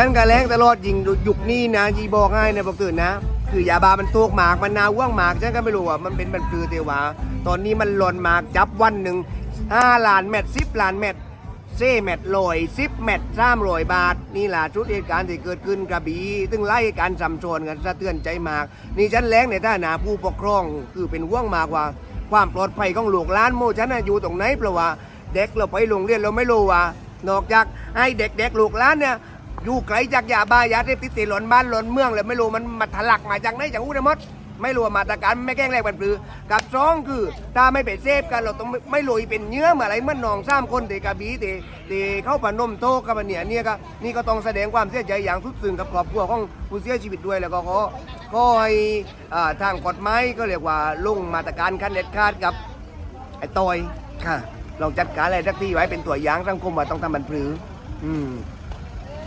ฉันก็แรงตลอดยิงยุคนี้นะยีบอกให้นะบอกตื่นนะ คือยาบามันตกหมากมันนาว่างหมากฉันก็ไม่รู้ว่ามันเป็นบันปือเตวาตอนนี้มันหล่นหมากจับวันหนึ่งห้าล้านเม็ดสิบล้านเม็ดเซ่เม็ดลอยสิบเม็ดสามร้อยบาท นี่แหละชุดเหตุการณ์ที่เกิดขึ้นกระบี่ซึ่งไล่การสัมชนกันสะเตือนใจมาก นี่ฉันแรงในฐานะผู้ปกครองคือเป็นว่างมากว่า ความปลอดภัยของลูกหลานโมฉันนะอยู่ตรงไหนเพราะว่าเด็กเราไปโรงเรียนเราไม่รู้ว่านอกจากให้เด็กๆลูกหลานเนี่ย อยู่ไกลจากยาบ้ายาเสพติดติหล่นบ้านหล่นเมืองเลยไม่รู้มันมาทะลักมาจากไหนจากอู้ได้หมดไม่รู้ว่ามาตรการไม่แกล้งแรงบันปลือกับสองคือถ้าไม่ไปเสพกันเราต้องไม่ไม่รู้เป็นเนื้อเมื่อไรเมื่อน้องสามคนเตกะบีเตเตเข้าปนมโตกับมันเนี่ยเนี่ยก็นี่ก็ต้องแสดงความเสียใจอย่างสุดซึ้งกับครอบครัวของผู้เสียชีวิตด้วยแล้วก็ขอขอให้อ่าทางกฎหมายก็เรียกว่าลงมาตรการขั้นเด็ดขาดกับไอ้ตอยค่ะลองจัดการอะไรสักทีไว้เป็นตัวอย่างสังคมว่าต้องทำบันปลือ อืม